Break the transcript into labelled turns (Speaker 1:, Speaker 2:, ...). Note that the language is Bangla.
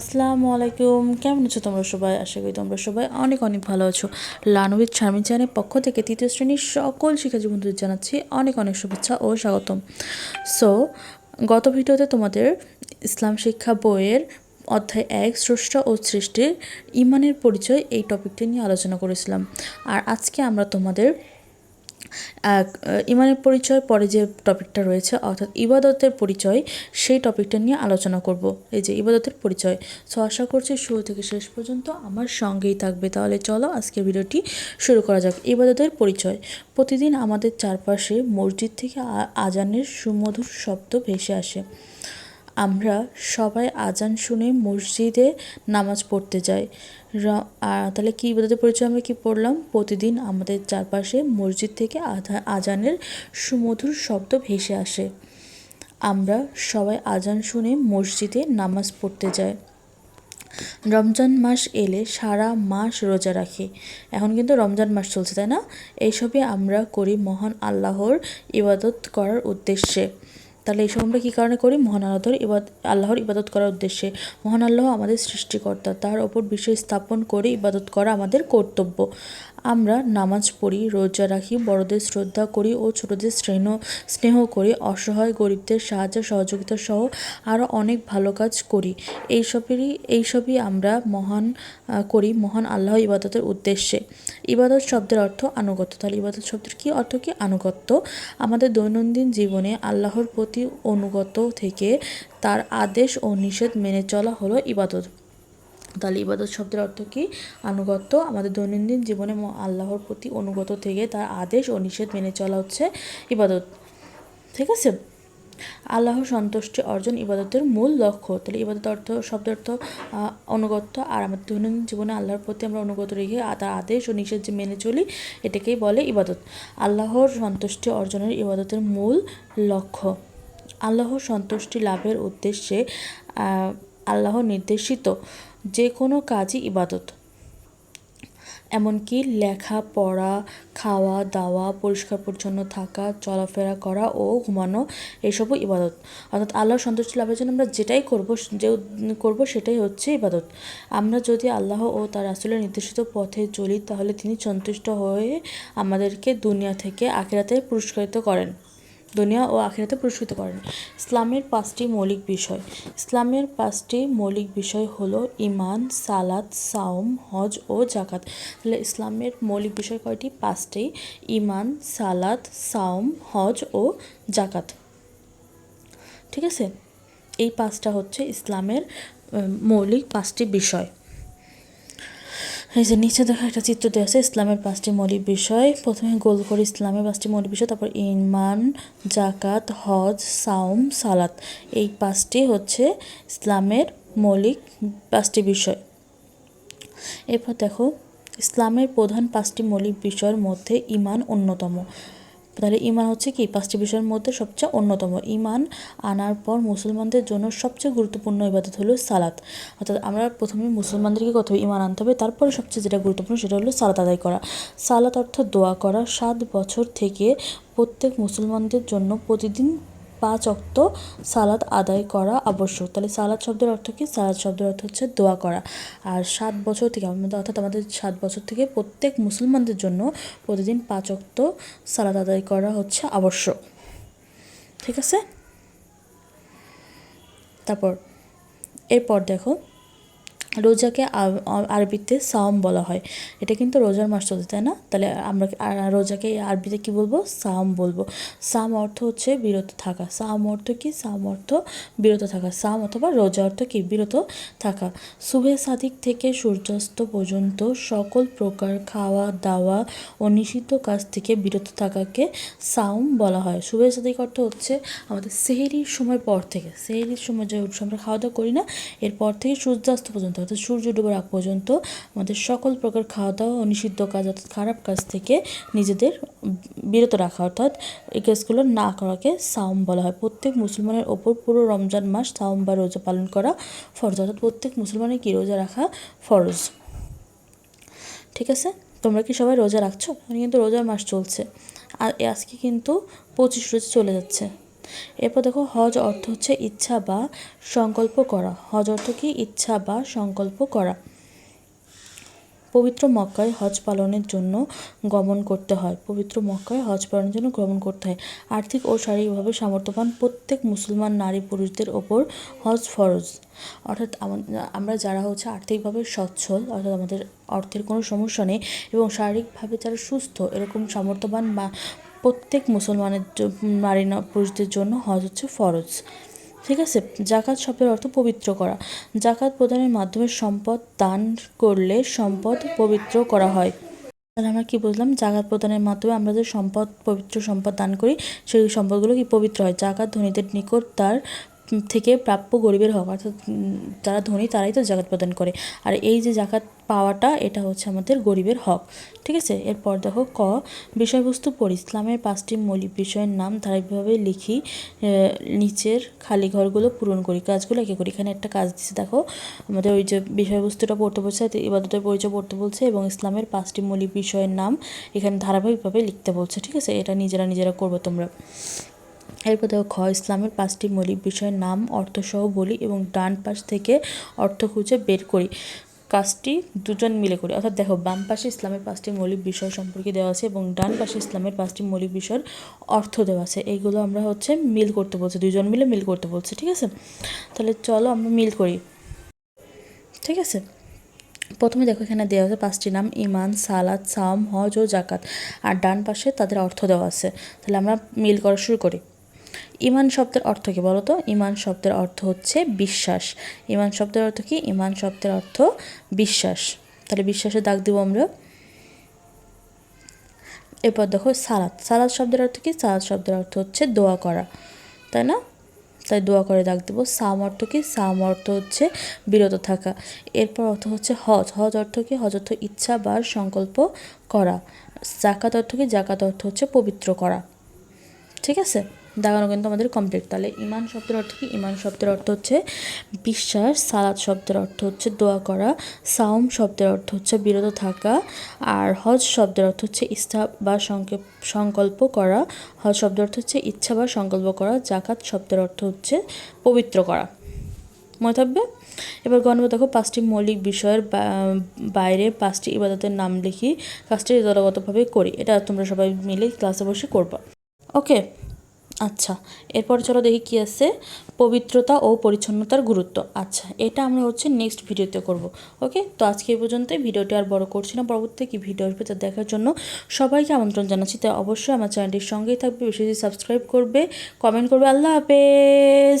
Speaker 1: আসসালামু আলাইকুম। কেমন আছো তোমরা সবাই? আশা করি তোমরা সবাই অনেক অনেক ভালো আছো। লানবিদ শারমিন চ্যানের পক্ষ থেকে তৃতীয় শ্রেণির সকল শিক্ষার্থী বন্ধুদের জানাচ্ছি অনেক অনেক শুভেচ্ছা ও স্বাগতম। সো গত ভিডিওতে তোমাদের ইসলাম শিক্ষা বইয়ের অধ্যায় এক, স্রষ্টা ও সৃষ্টির ইমানের পরিচয় এই টপিকটি নিয়ে আলোচনা করেছিলাম। আর আজকে আমরা তোমাদের ইমানের পরিচয়, পরে যে টপিকটা রয়েছে, অর্থাৎ ইবাদতের পরিচয়, সেই টপিকটা নিয়ে আলোচনা করব। এই যে ইবাদতের পরিচয়। সো, আশা করছি শুরু থেকে শেষ পর্যন্ত আমার সঙ্গেই থাকবে। তাহলে চলো আজকের ভিডিওটি শুরু করা যাক। ইবাদতের পরিচয়। প্রতিদিন আমাদের চারপাশে মসজিদ থেকে আজানের সুমধুর শব্দ ভেসে আসে। আমরা সবাই আজান শুনে মসজিদে নামাজ পড়তে যাই। তাহলে কী ইবাদতের পরিচয় আমরা কী পড়লাম? প্রতিদিন আমাদের চারপাশে মসজিদ থেকে আজানের সুমধুর শব্দ ভেসে আসে। আমরা সবাই আজান শুনে মসজিদে নামাজ পড়তে যাই। রমজান মাস এলে সারা মাস রোজা রাখি। এখন কিন্তু রমজান মাস চলছে, তাই না? এইসবই আমরা করি মহান আল্লাহর ইবাদত করার উদ্দেশ্যে। তাহলে এইসব আমরা কী কারণে করি? মহান আল্লাহর ইবাদ আল্লাহর ইবাদত করার উদ্দেশ্যে। মহান আল্লাহ আমাদের সৃষ্টিকর্তা, তার ওপর বিষয় স্থাপন করে ইবাদত করা আমাদের কর্তব্য। আমরা নামাজ পড়ি, রোজা রাখি, বড়দের শ্রদ্ধা করি ও ছোটদের স্নেহ স্নেহ করি, অসহায় গরিবদের সাহায্য, সহযোগিতা সহ আরও অনেক ভালো কাজ করি। এইসবেরই, এইসবই আমরা মহান করি মহান আল্লাহ ইবাদতের উদ্দেশ্যে। ইবাদত শব্দের অর্থ আনুগত্য। তাহলে ইবাদত শব্দের কী অর্থ কি? আনুগত্য। আমাদের দৈনন্দিন জীবনে আল্লাহর প্রতি অনুগত থেকে তার আদেশ ও নিষেধ মেনে চলা হলো ইবাদত। তাহলে ইবাদত শব্দের অর্থ কী? আনুগত্য। আমাদের দৈনন্দিন জীবনে আল্লাহর প্রতি অনুগত থেকে তার আদেশ ও নিষেধ মেনে চলা হচ্ছে ইবাদত। ঠিক আছে? আল্লাহ সন্তুষ্টি অর্জন ইবাদতের মূল লক্ষ্য। তাহলে ইবাদত অর্থ, শব্দের অর্থ অনুগত্য। আর আমাদের দৈনন্দিন জীবনে আল্লাহর প্রতি আমরা অনুগত রেখে তার আদেশ ও নিষেধ যে মেনে চলি, এটাকেই বলে ইবাদত। আল্লাহর সন্তুষ্টি অর্জনের ইবাদতের মূল লক্ষ্য। আল্লাহর সন্তুষ্টি লাভের উদ্দেশ্যে আল্লাহ নির্দেশিত। যে কোনো কাজই ইবাদত। এমনকি লেখা, পড়া, খাওয়া, দাওয়া, পরিষ্কার পরিচ্ছন্ন থাকা, চলাফেরা করা ও ঘুমানো, এসবও ইবাদত। অর্থাৎ আল্লাহ সন্তুষ্টি লাভের জন্য আমরা যেটাই করব, যে করব সেটাই হচ্ছে ইবাদত। আমরা যদি আল্লাহ ও তার আসলে নির্দেশিত পথে চলি, তাহলে তিনি সন্তুষ্ট হয়ে আমাদেরকে দুনিয়া থেকে আখেরাতে পুরস্কৃত করেন। দুনিয়া ও আখেরাতে পুরস্কৃত করেন। ইসলামের পাঁচটি মৌলিক বিষয়। ইসলামের পাঁচটি মৌলিক বিষয় হলো ইমান সালাদ সাওম, হজ ও জাকাত তাহলে ইসলামের মৌলিক বিষয় কয়টি? পাঁচটি। ইমান সালাদ সাওম, হজ ও জাকাত ঠিক আছে? এই পাঁচটা হচ্ছে ইসলামের মৌলিক পাঁচটি বিষয়। এই যে নিচে দেখা একটা চিত্র দেওয়া আছে, ইসলামের পাঁচটি মৌলিক বিষয়। প্রথমে গোল করে ইসলামের পাঁচটি মৌলিক বিষয়, তারপর ইমান জাকাত হজ সাউম সালাত। এই পাঁচটি হচ্ছে ইসলামের মৌলিক পাঁচটি বিষয়। এরপর দেখো, ইসলামের প্রধান পাঁচটি মৌলিক বিষয়ের মধ্যে ইমান অন্যতম। তাহলে ইমান হচ্ছে কি? পাঁচটি বিষয়ের মধ্যে সবচেয়ে অন্যতম। ইমান আনার পর মুসলমানদের জন্য সবচেয়ে গুরুত্বপূর্ণ ইবাদত হলো সালাত। অর্থাৎ আমরা প্রথমে মুসলমানদেরকে কত ইমান আনতে হবে, তারপরে সবচেয়ে যেটা গুরুত্বপূর্ণ সেটা হলো সালাত আদায় করা। সালাত অর্থ দোয়া করা। সাত বছর থেকে প্রত্যেক মুসলমানদের জন্য প্রতিদিন পাঁচ অক্ত সালাদ আদায় করা আবশ্যক। তাহলে সালাদ শব্দের অর্থ কী? সালাদ শব্দের অর্থ হচ্ছে দোয়া করা। আর সাত বছর থেকে আমাদের অর্থাৎ আমাদের সাত বছর থেকে প্রত্যেক মুসলমানদের জন্য প্রতিদিন পাঁচ অক্ত সালাদ আদায় করা হচ্ছে আবশ্যক। ঠিক আছে? তারপর, এরপর দেখো রোজাকে আরবিতে সাওম বলা হয়। এটা কিন্তু রোজার মাস চলছে, তাই না? তাহলে আমরা রোজাকে আরবিতে কি বলব? সাম বলব। সাম অর্থ হচ্ছে বিরত থাকা। সাম অর্থ কি? সাম অর্থ বিরত থাকা। সাম অথবা রোজা অর্থ কি? বিরত থাকা। সুবে সাদিক থেকে সূর্যাস্ত পর্যন্ত সকল প্রকার খাওয়া, দাওয়া ও নিষিদ্ধ কাজ থেকে বিরত থাকাকে সাউম বলা হয়। সুবে সাদিক অর্থ হচ্ছে আমাদের সেহেরির সময় পর থেকে। সেহেরির সময় যে আমরা খাওয়া দাওয়া করি না, এরপর থেকে সূর্যাস্ত পর্যন্ত। অর্থাৎ সূর্য ডুবার আগ পর্যন্ত আমাদের সকল প্রকার খাওয়া দাওয়া ও নিষিদ্ধ কাজ অর্থাৎ খারাপ কাজ থেকে নিজেদের বিরত রাখা, অর্থাৎ এই কাজগুলো না করাকে সাওম বলা হয়। প্রত্যেক মুসলমানের ওপর পুরো রমজান মাস সাওম বা রোজা পালন করা ফরজ, অর্থাৎ প্রত্যেক মুসলমানের কি রোজা রাখা ফরজ? ঠিক আছে? তোমরা কি সবাই রোজা রাখছো? কিন্তু রোজার মাস চলছে। আর আজকে কিন্তু পঁচিশ রোজা চলে যাচ্ছে। এরপর দেখো হজ অর্থ হচ্ছে ইচ্ছা বা সংকল্প করা। হজ অর্থ কি? ইচ্ছা বা সংকল্প করা। পবিত্র মক্কায় হজ পালনের জন্য গমন করতে হয়। পবিত্র মক্কায় হজ পালনের জন্য গমন করতে হয়। আর্থিক ও শারীরিকভাবে সামর্থ্যবান প্রত্যেক মুসলমান নারী পুরুষদের ওপর হজ ফরজ। অর্থাৎ আমরা যারা হচ্ছে আর্থিকভাবে সচ্ছল, অর্থাৎ আমাদের অর্থের কোনো সমস্যা নেই এবং শারীরিকভাবে যারা সুস্থ, এরকম সামর্থ্যবান প্রত্যেক মুসলমানের নারী পুরুষদের জন্য হজ হচ্ছে ফরজ। ঠিক আছে? জাকাত শব্দের অর্থ পবিত্র করা। জাকাত প্রদানের মাধ্যমে সম্পদ দান করলে সম্পদ পবিত্র করা হয়। তাহলে আমরা কি বুঝলাম? জাকাত প্রদানের মাধ্যমে আমরা যে সম্পদ, পবিত্র সম্পদ দান করি, সেই সম্পদগুলো কি পবিত্র হয়? জাকাত ধনীদের নিকট তার থেকে প্রাপ্য গরিবের হক, অর্থাৎ যারা ধনী তারাই তো জাকাত প্রদান করে। আর এই যে জাকাত পাওয়াটা, এটা হচ্ছে আমাদের গরিবের হক। ঠিক আছে? এরপর দেখো, ক, বিষয়বস্তু পড়ি। ইসলামের পাঁচটি মৌলিক বিষয়ের নাম ধারাবাহিকভাবে লিখি নিচের খালি ঘরগুলো পূরণ করি, কাজগুলো একে করি। এখানে একটা কাজ দিচ্ছে দেখো। আমাদের ওই যে বিষয়বস্তুটা পড়তে বলছে ইবাদতের পরিচয় পড়তে বলছে, এবং ইসলামের পাঁচটি মৌলিক বিষয়ের নাম এখানে ধারাবাহিকভাবে লিখতে বলছে। ঠিক আছে? এটা নিজেরা নিজেরা করব তোমরা। এরপর দেখো খ, ইসলামের পাঁচটি মৌলিক বিষয়ের নাম, অর্থসহ বলি এবং ডান পাশ থেকে অর্থ খুঁজে বের করি। কাজটি দুজন মিলে করি। অর্থাৎ দেখো, বাম পাশে ইসলামের পাঁচটি মৌলিক বিষয় সম্পর্কে দেওয়া আছে এবং ডান পাশে ইসলামের পাঁচটি মৌলিক বিষয়ের অর্থ দেওয়া আছে। এইগুলো আমরা হচ্ছে মিল করতে বলছি। দুজন মিলে মিল করতে বলছি, ঠিক আছে? তাহলে চলো আমরা মিল করি। ঠিক আছে? প্রথমে দেখো এখানে দেওয়া আছে পাঁচটি নাম ইমান সালাদ সাম হজ ও জাকাত আর ডান পাশে তাদের অর্থ দেওয়া আছে। তাহলে আমরা মিল করা শুরু করি। ইমান শব্দের অর্থ কি বলো তো? ইমান শব্দের অর্থ হচ্ছে বিশ্বাস। ইমান শব্দের অর্থ কি? ইমান শব্দের অর্থ বিশ্বাস। তাহলে বিশ্বাসের দাগ দেবো আমরা। এরপর দেখো সালাদ সালাদ শব্দের অর্থ কি? সালাদ শব্দের অর্থ হচ্ছে দোয়া করা। তাই না? তাই দোয়া করে দাগ দেবো। সাম অর্থ কি? সাম অর্থ হচ্ছে বিরত থাকা। এরপর অর্থ হচ্ছে হজ। হজ অর্থ কি? হজ অর্থ ইচ্ছা বা সংকল্প করা। জাকাত অর্থ কি? জাকাত অর্থ হচ্ছে পবিত্র করা। ঠিক আছে? দাগানো কিন্তু আমাদের কমপ্লিট তাহলে ইমান শব্দের অর্থ কি? ইমান শব্দের অর্থ হচ্ছে বিশ্বাস, সালাদ শব্দের অর্থ হচ্ছে দোয়া করা সাউম শব্দের অর্থ হচ্ছে বিরত থাকা, আর হজ শব্দের অর্থ হচ্ছে ইচ্ছা বা সংকে- সংকল্প করা। হজ শব্দের অর্থ হচ্ছে ইচ্ছা বা সংকল্প করা জাকাত শব্দের অর্থ হচ্ছে পবিত্র করা। মনে থাকবে? এবার গণব দেখো, পাঁচটি মৌলিক বিষয়ের বাইরে পাঁচটি ইবাদতের নাম লিখি, কাজটি দলগতভাবে করি। এটা তোমরা সবাই মিলে ক্লাসে বসে করবা। ওকে আচ্ছা এরপর চলো দেখি কি আছে। পবিত্রতা ও পরিচ্ছন্নতার গুরুত্ব। আচ্ছা এটা আমরা হচ্ছে নেক্সট ভিডিওতে করব। ওকে তো আজকে এই পর্যন্তই। ভিডিওটি আর বড় করছি না। পরবর্তী কি ভিডিও আসবে তা দেখার জন্য সবাইকে আমন্ত্রণ জানাচ্ছি। তাই অবশ্যই আমার চ্যানেলটির সঙ্গেই থাকবে। বেশি সাবস্ক্রাইব করবে কমেন্ট করবে। আল্লাহ হাফেজ!